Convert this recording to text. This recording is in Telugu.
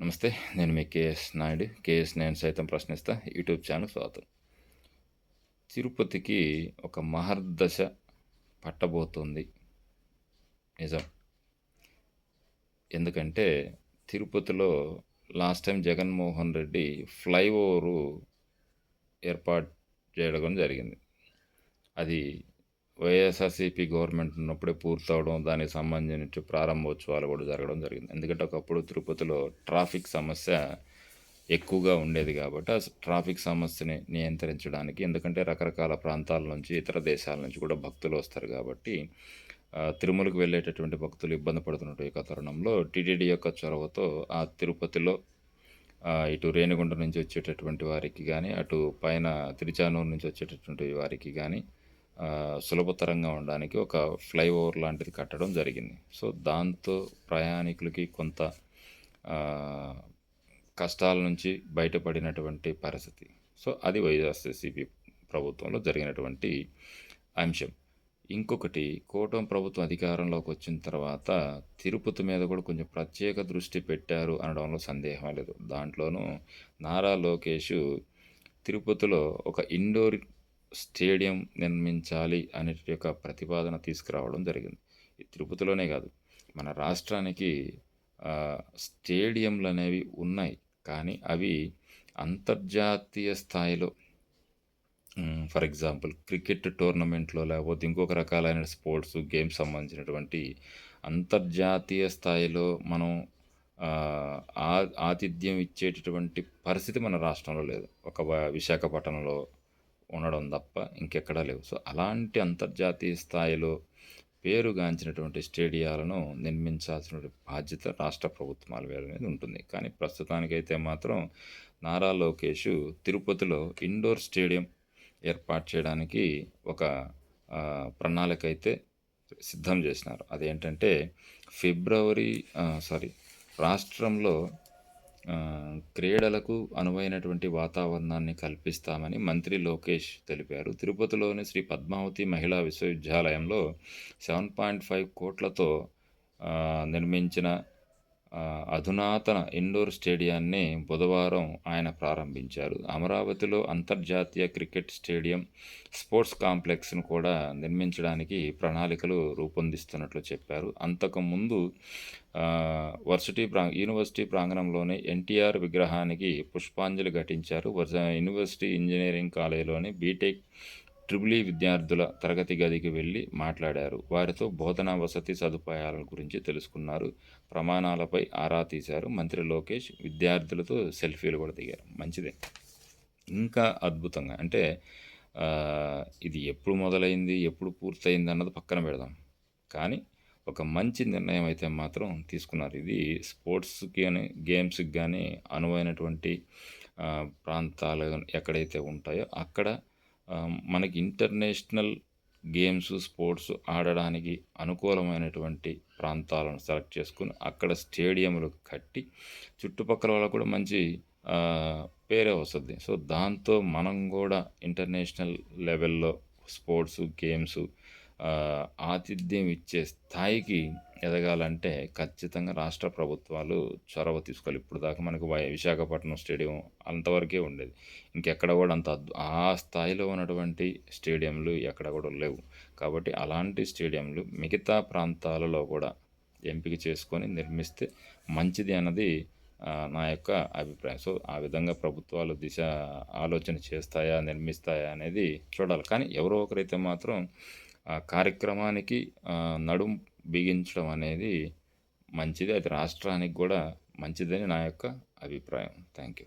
నమస్తే నేను మీ కేఎస్ నాయుడు. కేఎస్ నేను సైతం ప్రశ్నిస్తా. యూట్యూబ్ ఛానల్ స్వాగతం. తిరుపతికి ఒక మహర్దశ పట్టబోతుంది. నిజం. ఎందుకంటే తిరుపతిలో last time Jaganmohan Reddy flyover ఏర్పాటు చేయడం జరిగింది. అది వైఎస్ఆర్సీపీ గవర్నమెంట్ ఉన్నప్పుడే పూర్తవడం దానికి సంబంధించి ప్రారంభోత్సవాలు కూడా జరగడం జరిగింది. ఎందుకంటే ఒకప్పుడు తిరుపతిలో ట్రాఫిక్ సమస్య ఎక్కువగా ఉండేది కాబట్టి ఆ ట్రాఫిక్ సమస్యని నియంత్రించడానికి ఎందుకంటే రకరకాల ప్రాంతాల నుంచి ఇతర దేశాల నుంచి కూడా భక్తులు వస్తారు కాబట్టి తిరుమలకు వెళ్ళేటటువంటి భక్తులు ఇబ్బంది పడుతున్నటువంటి తరుణంలో టీటీడీ యొక్క చొరవతో ఆ తిరుపతిలో ఇటు రేణిగుంట నుంచి వచ్చేటటువంటి వారికి కానీ అటు పైన తిరుచానూరు నుంచి వచ్చేటటువంటి వారికి కానీ సులభతరంగా ఉండడానికి ఒక ఫ్లైఓవర్ లాంటిది కట్టడం జరిగింది. సో దాంతో ప్రయాణికులకి కొంత కష్టాల నుంచి బయటపడినటువంటి పరిస్థితి. సో అది వైఎస్ఆర్సీపీ ప్రభుత్వంలో జరిగినటువంటి అంశం. ఇంకొకటి కూటమి ప్రభుత్వం అధికారంలోకి వచ్చిన తర్వాత తిరుపతి మీద కూడా కొంచెం ప్రత్యేక దృష్టి పెట్టారు అనడంలో సందేహం లేదు. దాంట్లోనూ నారా లోకేష్ తిరుపతిలో ఒక ఇండోర్ స్టేడియం నిర్మించాలి అనే యొక్క ప్రతిపాదన తీసుకురావడం జరిగింది. ఈ తిరుపతిలోనే కాదు మన రాష్ట్రానికి స్టేడియంలు అనేవి ఉన్నాయి. కానీ అవి అంతర్జాతీయ స్థాయిలో ఫర్ ఎగ్జాంపుల్ క్రికెట్ టోర్నమెంట్లో లేకపోతే ఇంకొక రకాలైన స్పోర్ట్స్ గేమ్స్ సంబంధించినటువంటి అంతర్జాతీయ స్థాయిలో మనం ఆతిథ్యం ఇచ్చేటటువంటి పరిస్థితి మన రాష్ట్రంలో లేదు. ఒక విశాఖపట్నంలో ఉండడం తప్ప ఇంకెక్కడా లేవు. సో అలాంటి అంతర్జాతీయ స్థాయిలో పేరుగాంచినటువంటి స్టేడియాలను నిర్మించాల్సిన బాధ్యత రాష్ట్ర ప్రభుత్వాల మీద ఉంటుంది. కానీ ప్రస్తుతానికైతే మాత్రం నారా లోకేష్ తిరుపతిలో ఇండోర్ స్టేడియం ఏర్పాటు చేయడానికి ఒక ప్రణాళిక అయితే సిద్ధం చేసినారు. అదేంటంటే ఫిబ్రవరి సారీ రాష్ట్రంలో క్రీడలకు అనువైనటువంటి వాతావరణాన్ని కల్పిస్తామని మంత్రి లోకేష్ తెలిపారు. తిరుపతిలోని శ్రీ పద్మావతి మహిళా విశ్వవిద్యాలయంలో సెవెన్ పాయింట్ ఫైవ్ కోట్లతో నిర్మించిన అధునాతన ఇండోర్ స్టేడియాన్ని బుధవారం ఆయన ప్రారంభించారు. అమరావతిలో అంతర్జాతీయ క్రికెట్ స్టేడియం స్పోర్ట్స్ కాంప్లెక్స్ను కూడా నిర్మించడానికి ప్రణాళికలు రూపొందిస్తున్నట్లు చెప్పారు. అంతకుముందు వర్సిటీ ప్రా యూనివర్సిటీ ప్రాంగణంలోని ఎన్టీఆర్ విగ్రహానికి పుష్పాంజలి ఘటించారు. యూనివర్సిటీ ఇంజనీరింగ్ కాలేజీలోని బీటెక్ ట్రిబులీ విద్యార్థుల తరగతి గదికి వెళ్ళి మాట్లాడారు. వారితో బోధనా వసతి సదుపాయాల గురించి తెలుసుకున్నారు. ప్రమాణాలపై ఆరా తీశారు. మంత్రి లోకేష్ విద్యార్థులతో సెల్ఫీలు కూడా దిగారు. మంచిదే. ఇంకా అద్భుతంగా అంటే ఇది ఎప్పుడు మొదలైంది ఎప్పుడు పూర్తయింది అన్నది పక్కన పెడదాం. కానీ ఒక మంచి నిర్ణయం అయితే మాత్రం తీసుకున్నారు. ఇది స్పోర్ట్స్కి కానీ గేమ్స్కి కానీ అనువైనటువంటి ప్రాంతాలు ఎక్కడైతే ఉంటాయో అక్కడ మనకి ఇంటర్నేషనల్ గేమ్స్ స్పోర్ట్స్ ఆడడానికి అనుకూలమైనటువంటి ప్రాంతాలను సెలెక్ట్ చేసుకుని అక్కడ స్టేడియంలు కట్టి చుట్టుపక్కల వాళ్ళకు కూడా మంచి పేరే వస్తుంది. సో దాంతో మనం కూడా ఇంటర్నేషనల్ లెవెల్లో స్పోర్ట్స్ గేమ్స్ ఆతిథ్యం ఇచ్చే స్థాయికి ఎదగాలంటే ఖచ్చితంగా రాష్ట్ర ప్రభుత్వాలు చొరవ తీసుకోవాలి. ఇప్పుడు దాకా మనకు విశాఖపట్నం స్టేడియం అంతవరకే ఉండేది. ఇంకెక్కడ కూడా అంత ఆ స్థాయిలో ఉన్నటువంటి స్టేడియంలు ఎక్కడ కూడా లేవు. కాబట్టి అలాంటి స్టేడియంలు మిగతా ప్రాంతాలలో కూడా ఎంపిక చేసుకొని నిర్మిస్తే మంచిది అన్నది నా యొక్క అభిప్రాయం. సో ఆ విధంగా ప్రభుత్వాలు దిశ ఆలోచన చేస్తాయా నిర్మిస్తాయా అనేది చూడాలి. కానీ ఎవరో ఒకరైతే మాత్రం ఆ కార్యక్రమానికి నడుం బిగించడం అనేది మంచిది. అది రాష్ట్రానికి కూడా మంచిదని నా యొక్క అభిప్రాయం. Thank you